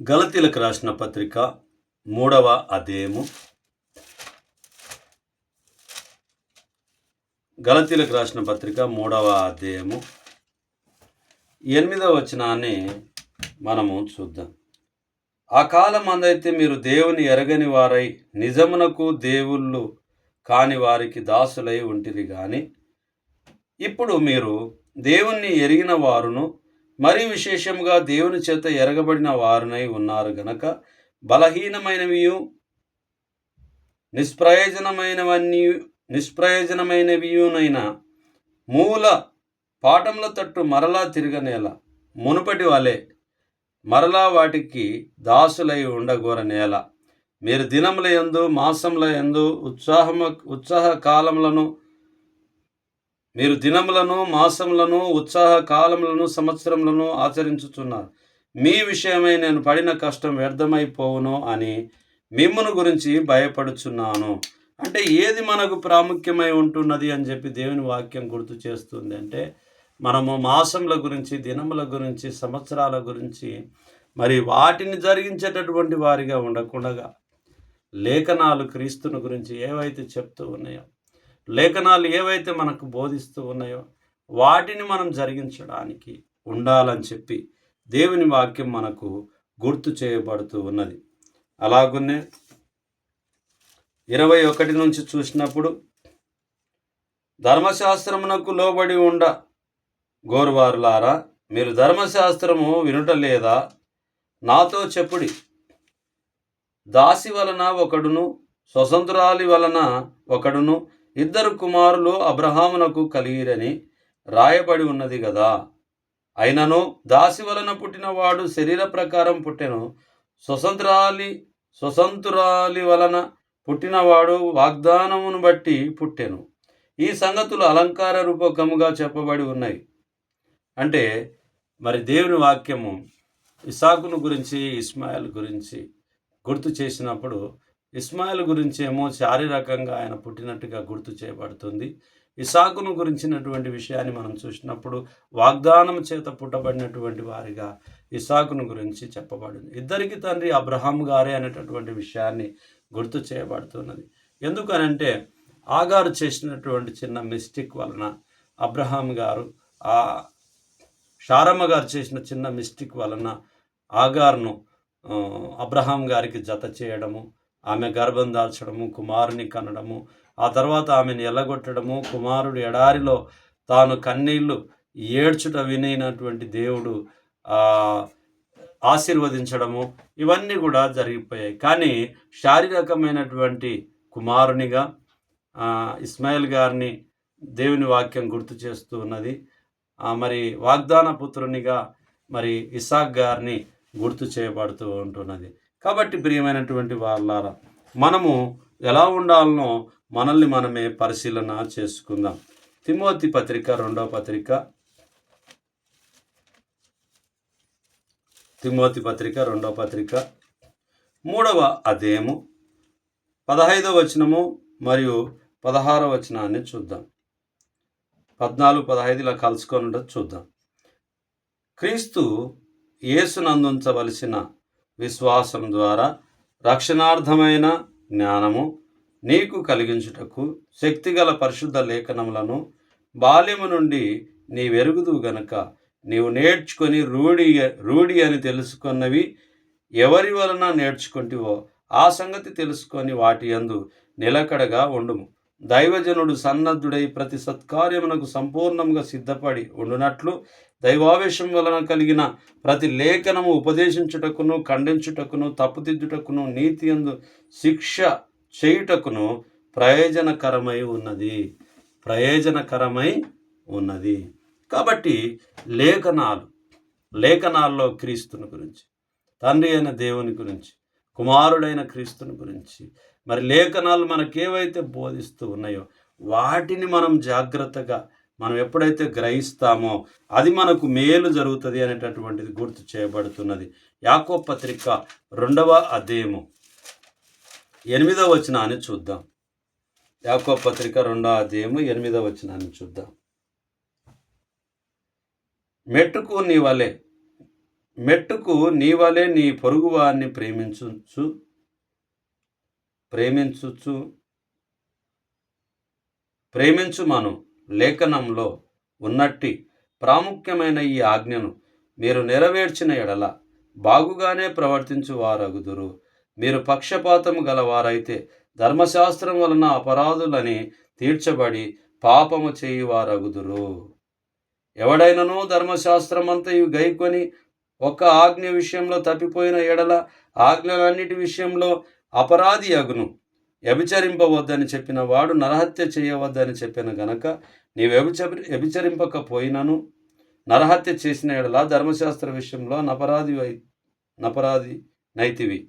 గలతీలకు రాసిన పత్రిక మూడవ అధ్యాయము. గలతీలకు రాసిన పత్రిక మూడవ అధ్యాయము. ఎనిమిదవ వచనాన్ని మనము చూద్దాం. ఆ కాలం అందైతే మీరు దేవుని ఎరగని వారై నిజమునకు దేవుళ్ళు కాని వారికి దాసులై ఉంటిరి కానీ ఇప్పుడు మీరు దేవుణ్ణి ఎరిగిన వారును మరి విశేషముగా దేవుని చేత ఎరగబడిన వారునై ఉన్నారు గనక బలహీనమైనవియు నిష్ప్రయోజనమైనవన్నీ నిష్ప్రయోజనమైనవియునైనా మూల పాఠముల తట్టు మరలా తిరగనేల మునుపటి వలె మరలా వాటికి దాసులై ఉండగోర నేల మీరు దినముల యందు మాసముల ఎందు ఉత్సాహము ఉత్సాహ కాలములను మీరు దినములను మాసములను ఉత్సాహ కాలములను సంవత్సరములను ఆచరించుచున్నారు. మీ విషయమై నేను పడిన కష్టం వ్యర్థమైపోవును అని మిమ్మను గురించి భయపడుచున్నాను. అంటే ఏది మనకు ప్రాముఖ్యమై ఉంటున్నది అని చెప్పి దేవుని వాక్యం గుర్తు చేస్తుంది అంటే మనము మాసముల గురించి దినముల గురించి సంవత్సరాల గురించి మరి వాటిని జరిగించేటటువంటి వారిగా ఉండకుండా లేఖనాలు క్రీస్తుని గురించి ఏవైతే చెప్తూ ఉన్నాయో లేఖనాలు ఏవైతే మనకు బోధిస్తూ ఉన్నాయో వాటిని మనం జరిగించడానికి ఉండాలని చెప్పి దేవుని వాక్యం మనకు గుర్తు చేయబడుతూ ఉన్నది. అలాగునే ఇరవై ఒకటి నుంచి చూసినప్పుడు ధర్మశాస్త్రమునకు లోబడి ఉండ గోరువారులారా మీరు ధర్మశాస్త్రము వినుట లేదా నాతో చెప్పుడి. దాసి వలన ఒకడును స్వతంత్రాలి వలన ఒకడును ఇద్దరు కుమారులు అబ్రహామునకు కలిగిరని రాయబడి ఉన్నది కదా అయినను దాసి వలన పుట్టినవాడు శరీర ప్రకారం పుట్టెను. స్వతంత్రాలి స్వతంత్రాలి వలన పుట్టినవాడు వాగ్దానమును బట్టి పుట్టెను. ఈ సంగతులు అలంకార రూపకముగా చెప్పబడి ఉన్నాయి. అంటే మరి దేవుని వాక్యము ఇసాకును గురించి ఇస్మాయిల్ గురించి గుర్తు చేసినప్పుడు ఇస్మాయిల్ గురించి ఏమో శారీరకంగా ఆయన పుట్టినట్టుగా గుర్తు చేయబడుతుంది. ఇసాకును గురించినటువంటి విషయాన్ని మనం చూసినప్పుడు వాగ్దానం చేత పుట్టబడినటువంటి వారిగా ఇసాకును గురించి చెప్పబడింది. ఇద్దరికి తండ్రి అబ్రహాం గారే అనేటటువంటి విషయాన్ని గుర్తు చేయబడుతున్నది. ఎందుకనంటే ఆగారు చేసినటువంటి చిన్న మిస్టేక్ వలన అబ్రహాం గారు ఆ షారమ్మ గారు చేసిన చిన్న మిస్టేక్ వలన ఆగార్ను అబ్రహాం గారికి జత చేయడము ఆమె గర్భం దాల్చడము కుమారుని కనడము ఆ తర్వాత ఆమెను ఎల్లగొట్టడము కుమారుడు ఎడారిలో తాను కన్నీళ్ళు ఏడ్చుట వినైనటువంటి దేవుడు ఆశీర్వదించడము ఇవన్నీ కూడా జరిగిపోయాయి. కానీ శారీరకమైనటువంటి కుమారునిగా ఇస్మాయిల్ గారిని దేవుని వాక్యం గుర్తు చేస్తూ ఉన్నది. మరి వాగ్దాన పుత్రునిగా మరి ఇసాక్ గారిని గుర్తు చేయబడుతూ ఉంటున్నది. కాబట్టి ప్రియమైనటువంటి వాళ్ళారా మనము ఎలా ఉండాలనో మనల్ని మనమే పరిశీలన చేసుకుందాం. తిమోతి పత్రిక రెండవ పత్రిక. తిమోతి పత్రిక రెండవ పత్రిక. మూడవ అదేము పదహైదవ వచనము మరియు పదహారవ వచనాన్ని చూద్దాం. పద్నాలుగు పదహైదు ఇలా కలుసుకొని ఉండదు చూద్దాం. క్రీస్తు యేసునందుంచవలసిన విశ్వాసం ద్వారా రక్షణార్థమైన జ్ఞానము నీకు కలిగించుటకు శక్తిగల పరిశుద్ధ లేఖనములను బాల్యము నుండి నీ వెరుగుదు గనుక నీవు నేర్చుకొని రూఢి రూఢి అని తెలుసుకున్నవి ఎవరి వలన నేర్చుకుంటివో ఆ సంగతి తెలుసుకొని వాటి యందు నిలకడగా ఉండుము. దైవజనుడు సన్నద్ధుడై ప్రతి సత్కార్యమునకు సంపూర్ణంగా సిద్ధపడి ఉండునట్లు దైవావేశం వలన కలిగిన ప్రతి లేఖనము ఉపదేశించుటకును ఖండించుటకును తప్పుదిద్దుటకును నీతి అందు శిక్ష చేయుటకును ప్రయోజనకరమై ఉన్నది. ప్రయోజనకరమై ఉన్నది. కాబట్టి లేఖనాలు లేఖనాల్లో క్రీస్తుని గురించి తండ్రి అయిన దేవుని గురించి కుమారుడైన క్రీస్తుని గురించి. మరి లేఖనాలు మనకేవైతే బోధిస్తూ ఉన్నాయో వాటిని మనం జాగ్రత్తగా మనం ఎప్పుడైతే గ్రహిస్తామో అది మనకు మేలు జరుగుతుంది అనేటటువంటిది గుర్తు చేయబడుతున్నది. యాకో పత్రిక రెండవ అధ్యయము. ఎనిమిదవ వచనాన్ని చూద్దాం. యాకో పత్రిక రెండవ అధ్యయము ఎనిమిదవ వచనాన్ని చూద్దాం. మెట్టుకు నీ వలె మెట్టుకు నీ వలె నీ పొరుగువారిని ప్రేమించుచు ప్రేమించుచు ప్రేమించుమను లేఖనంలో ఉన్నట్టి ప్రాముఖ్యమైన ఈ ఆజ్ఞను మీరు నెరవేర్చిన ఎడల బాగుగానే ప్రవర్తించువారగుదురు. మీరు పక్షపాతము గలవారైతే ధర్మశాస్త్రం వలన అపరాధులని తీర్చబడి పాపము చేయువారగుదురు. ఎవడైనను ధర్మశాస్త్రమంతయు గైకొని ఒక ఆజ్ఞ విషయంలో తప్పిపోయిన ఎడల ఆజ్ఞలన్నిటి విషయంలో అపరాధి అగును. వ్యభిచరింపవద్దని చెప్పిన వాడు నరహత్య చేయవద్దని చెప్పిన గనక నీ వ్యభిచ వ్యభిచరింపకపోయినను నరహత్య చేసిన ఎడల ధర్మశాస్త్ర విషయంలో నపరాధి వై నపరాధి నైతివి.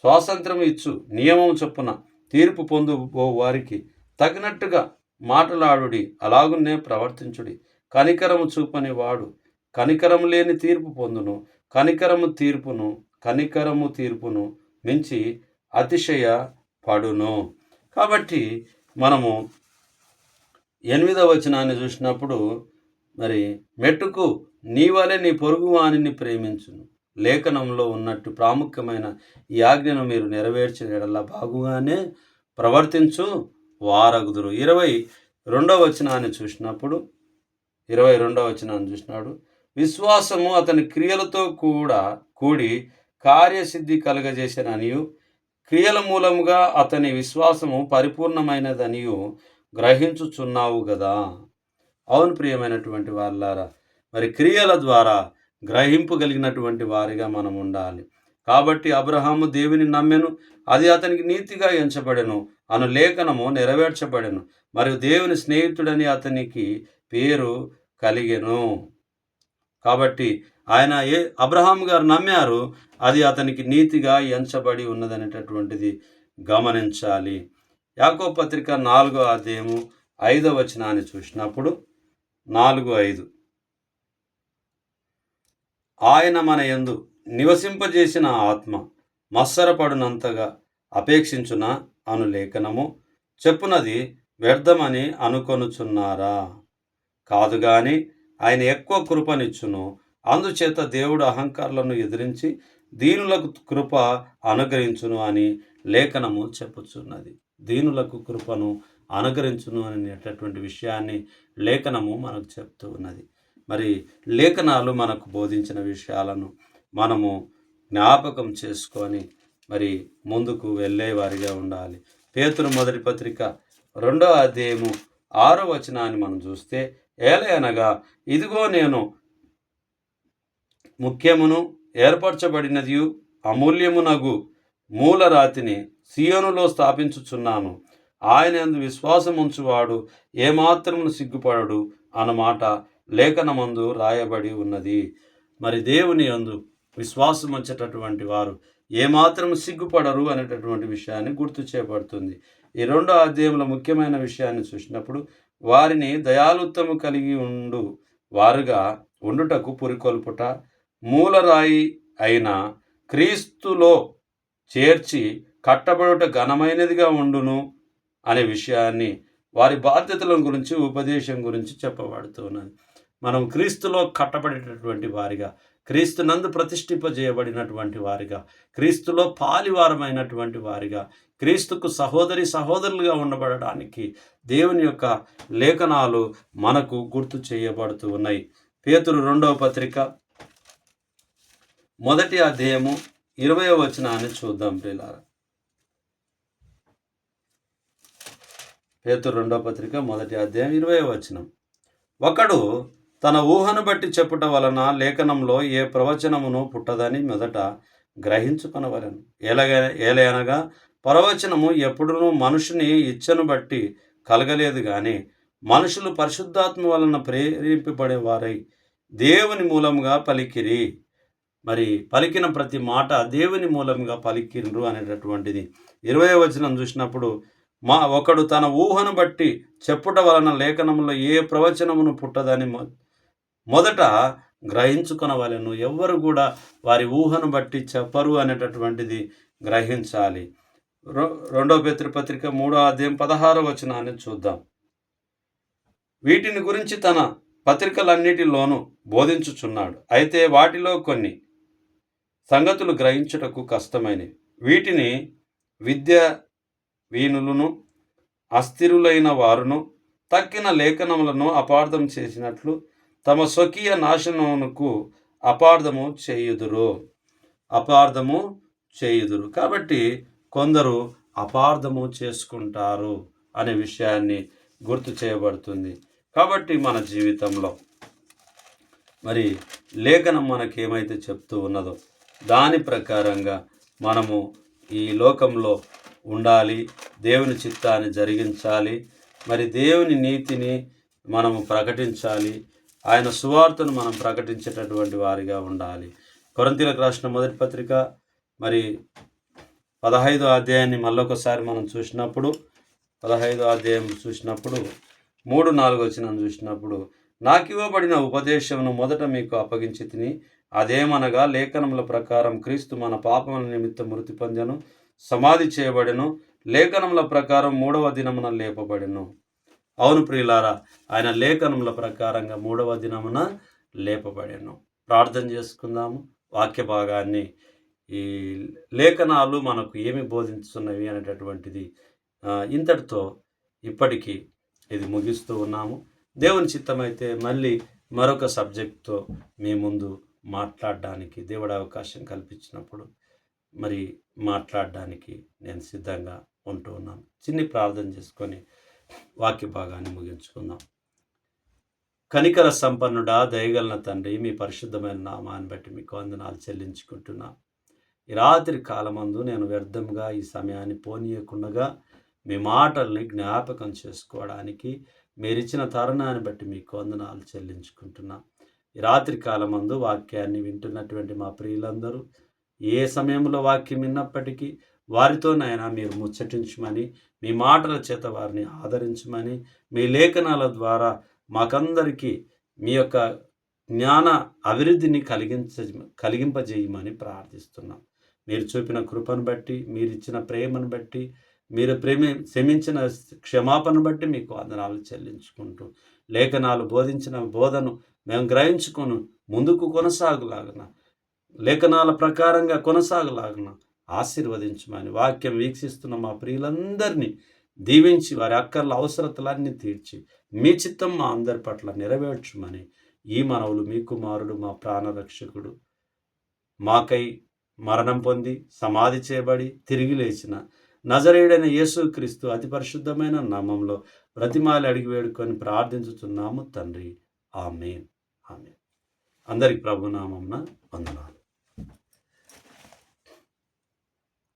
స్వాతంత్రం ఇచ్చు నియమం చొప్పున తీర్పు పొందుబో వారికి తగినట్టుగా మాటలాడుడి అలాగునే ప్రవర్తించుడి. కనికరము చూపని వాడు కనికరము లేని తీర్పు పొందును. కనికరము తీర్పును కనికరము తీర్పును మించి అతిశయ పడును. కాబట్టి మనము ఎనిమిదవ వచనాన్ని చూసినప్పుడు మరి మెట్టుకు నీ వలె నీ పొరుగు వాణిని ప్రేమించును. లేఖనంలో ఉన్నట్టు ప్రాముఖ్యమైన ఈ ఆజ్ఞను మీరు నెరవేర్చిన ఎడల బాగుగానే ప్రవర్తించు వారగుదురు. ఇరవై రెండవ వచనాన్ని చూసినప్పుడు ఇరవై రెండవ వచనాన్ని చూసినాడు. విశ్వాసము అతని క్రియలతో కూడా కూడి కార్యసిద్ధి కలగజేసిననియు. క్రియల మూలముగా అతని విశ్వాసము పరిపూర్ణమైనదనియు గ్రహించుచున్నావు కదా అవును ప్రియమైనటువంటి వాళ్ళారా మరి క్రియల ద్వారా గ్రహింపగలిగినటువంటి వారిగా మనం ఉండాలి. కాబట్టి అబ్రహాము దేవుని నమ్మెను అది అతనికి నీతిగా ఎంచబడెను అను లేఖనము నెరవేర్చబడెను మరియు దేవుని స్నేహితుడని అతనికి పేరు కలిగెను. కాబట్టి ఆయన ఏ అబ్రహాం గారు నమ్మారు అది అతనికి నీతిగా ఎంచబడి ఉన్నదనేటటువంటిది గమనించాలి. యాకో పత్రిక నాలుగో అధ్యాయము ఐదో వచనాన్ని చూసినప్పుడు నాలుగు ఐదు. ఆయన మన యందు నివసింపజేసిన ఆత్మ మత్సరపడునంతగా అపేక్షించున అను లేఖనము చెప్పునది వ్యర్థమని అనుకొనుచున్నారా? కాదు కానీ ఆయన ఎక్కువ కృపనిచ్చును. అందుచేత దేవుడు అహంకారులను ఎదిరించి దీనులకు కృప అనుగ్రహించును అని లేఖనము చెప్పుచున్నది. దీనులకు కృపను అనుగ్రహించును అనేటటువంటి విషయాన్ని లేఖనము మనకు చెప్తూ ఉన్నది. మరి లేఖనాలు మనకు బోధించిన విషయాలను మనము జ్ఞాపకం చేసుకొని మరి ముందుకు వెళ్ళేవారిగా ఉండాలి. పేతురు మొదటి పత్రిక రెండో అధ్యాయము ఆరో వచనాన్ని మనం చూస్తే ఏలయనగా ఇదిగో నేను ముఖ్యమును ఏర్పరచబడినది అమూల్యమునగు మూలరాతిని సియోనులో స్థాపించుచున్నాను. ఆయన ఎందు విశ్వాసం ఉంచువాడు ఏమాత్రమును సిగ్గుపడడు అన్నమాట లేఖనమందు రాయబడి ఉన్నది. మరి దేవుని యందు విశ్వాసం వచ్చేటటువంటి వారు ఏమాత్రం సిగ్గుపడరు అనేటటువంటి విషయాన్ని గుర్తు చేయబడుతుంది ఈ రెండో అధ్యాయంలో ముఖ్యమైన విషయాన్ని చూసినప్పుడు వారిని దయాలుత్వము కలిగి ఉండు వారుగా ఉండుటకు పురికొల్పుట మూలరాయి అయిన క్రీస్తులో చేర్చి కట్టబడుట ఘనమైనదిగా ఉండును అనే విషయాన్ని వారి బాధ్యతల గురించి ఉపదేశం గురించి చెప్పబడుతున్నది. మనం క్రీస్తులో కట్టబడేటటువంటి వారిగా క్రీస్తు నందు ప్రతిష్ఠింపజేయబడినటువంటి వారిగా క్రీస్తులో పాలివారమైనటువంటి వారిగా క్రీస్తుకు సహోదరి సహోదరులుగా ఉండబడడానికి దేవుని యొక్క లేఖనాలు మనకు గుర్తు చేయబడుతూ ఉన్నాయి. పేతురు రెండవ పత్రిక మొదటి అధ్యాయము ఇరవై వచనాన్ని చూద్దాం ప్రియులారా. పేతురు రెండవ పత్రిక మొదటి అధ్యాయం ఇరవై వచనం. ఒకడు తన ఊహను బట్టి చెప్పుట వలన లేఖనంలో ఏ ప్రవచనమును పుట్టదని మొదట గ్రహించుకొనవలను. ఎలాగ ఏలయనగా ప్రవచనము ఎప్పుడునూ మనుషుని ఇచ్చను బట్టి కలగలేదు కానీ మనుషులు పరిశుద్ధాత్మ వలన ప్రేరేపింపబడే వారై దేవుని మూలంగా పలికిరి. మరి పలికిన ప్రతి మాట దేవుని మూలంగా పలికిండ్రు అనేటటువంటిది. ఇరవై వచనం చూసినప్పుడు మా ఒకడు తన ఊహను బట్టి చెప్పుట వలన లేఖనంలో ఏ ప్రవచనమును పుట్టదని మొ- మొదట గ్రహించుకొనవలెను. ఎవ్వరు కూడా వారి ఊహను బట్టి చెప్పరు అనేటటువంటిది గ్రహించాలి. రెండో పత్రిక మూడో అధ్యాయం పదహారో వచనాన్ని చూద్దాం. వీటిని గురించి తన పత్రికలన్నిటిలోనూ బోధించుచున్నాడు. అయితే వాటిలో కొన్ని సంగతులు గ్రహించుటకు కష్టమైనవి. వీటిని విద్య వీణులను అస్థిరులైన వారును తక్కిన లేఖనములను అపార్థం చేసినట్లు తమ స్వకీయ నాశనమునకు అపార్థము చేయుదురు. అపార్థము చేయుదురు. కాబట్టి కొందరు అపార్థము చేసుకుంటారు అనే విషయాన్ని గుర్తు చేయబడుతుంది. కాబట్టి మన జీవితంలో మరి లేఖనం మనకి ఏమైతే చెప్తూ ఉన్నదో దాని ప్రకారంగా మనము ఈ లోకంలో ఉండాలి దేవుని చిత్తాన్ని జరిగించాలి మరి దేవుని నీతిని మనము ప్రకటించాలి ఆయన సువార్తను మనం ప్రకటించేటటువంటి వారిగా ఉండాలి. కొరంతీలకు రాసిన మొదటి పత్రిక మరి పదహైదు అధ్యాయాన్ని మళ్ళొకసారి మనం చూసినప్పుడు పదహైదు అధ్యాయం చూసినప్పుడు మూడు నాలుగు వచ్చిన చూసినప్పుడు నాకు ఇవ్వబడిన ఉపదేశమును మొదట మీకు అప్పగించి తిని అదేమనగా లేఖనముల ప్రకారం క్రీస్తు మన పాపముల నిమిత్తం మృతి పొందెను సమాధి చేయబడెను లేఖనముల ప్రకారం మూడవ దినమున లేపబడెను. అవును ప్రియులారా ఆయన లేఖనముల ప్రకారంగా మూడవ దినమున లేపబడెను. ప్రార్థన చేసుకుందాము. వాక్య భాగాన్ని ఈ లేఖనాలు మనకు ఏమి బోధించున్నవి అనేటటువంటిది ఇంతటితో ఇప్పటికీ ఇది ముగిస్తూ ఉన్నాము. దేవుని చిత్తమైతే మళ్ళీ మరొక సబ్జెక్ట్తో మీ ముందు మాట్లాడడానికి దేవుడు అవకాశం కల్పించినప్పుడు మరి మాట్లాడడానికి నేను సిద్ధంగా ఉంటూ ఉన్నాను. చిన్ని ప్రార్థన చేసుకొని వాక్య భాగాన్ని ముగించుకుందాం. కనికర సంపన్నుడా దయగలన తండ్రి మీ పరిశుద్ధమైన నామాన్ని బట్టి మీకు వందనాలు చెల్లించుకుంటున్నాను ఈ రాత్రి కాలమందు నేను వ్యర్థంగా ఈ సమయాన్ని పోనీయకుండగా మీ మాటల్ని జ్ఞాపకం చేసుకోవడానికి మీరిచ్చిన తరుణాన్ని బట్టి మీకు వందనాలు చెల్లించుకుంటున్నా. ఈ రాత్రి కాలమందు వాక్యాన్ని వింటున్నటువంటి మా ప్రియులందరూ ఏ సమయంలో వాక్యం విన్నప్పటికీ వారితోనైనా మీరు ముచ్చటించమని మీ మాటల చేత వారిని ఆదరించమని మీ లేఖనాల ద్వారా మాకందరికీ మీ యొక్క జ్ఞాన అభివృద్ధిని కలిగించ కలిగింపజేయమని ప్రార్థిస్తున్నాం. మీరు చూపిన కృపను బట్టి మీరు ఇచ్చిన ప్రేమను బట్టి మీరు ప్రేమి క్షమించిన క్షమాపణను బట్టి మీకు వందనాలు చెల్లించుకుంటూ లేఖనాలు బోధించిన బోధను మేము గ్రహించుకొని ముందుకు కొనసాగులాగన లేఖనాల ప్రకారంగా కొనసాగలాగన ఆశీర్వదించమని వాక్యం వీక్షిస్తున్న మా ప్రియులందరినీ దీవించి వారి అక్కర్ల అవసరతలన్నీ తీర్చి మీ చిత్తం మా అందరి పట్ల నెరవేర్చమని ఈ మనవులు మీ కుమారుడు మా ప్రాణరక్షకుడు. మాకై మరణం పొంది సమాధి చేయబడి తిరిగి లేచిన నజరేయుడైన యేసుక్రీస్తు అతి పరిశుద్ధమైన నామంలో ప్రతిమాలి అడిగి వేడుకొని ప్రార్థించుతున్నాము తండ్రి. ఆమె ఆమె అందరికి ప్రభునామంన వందనాలు.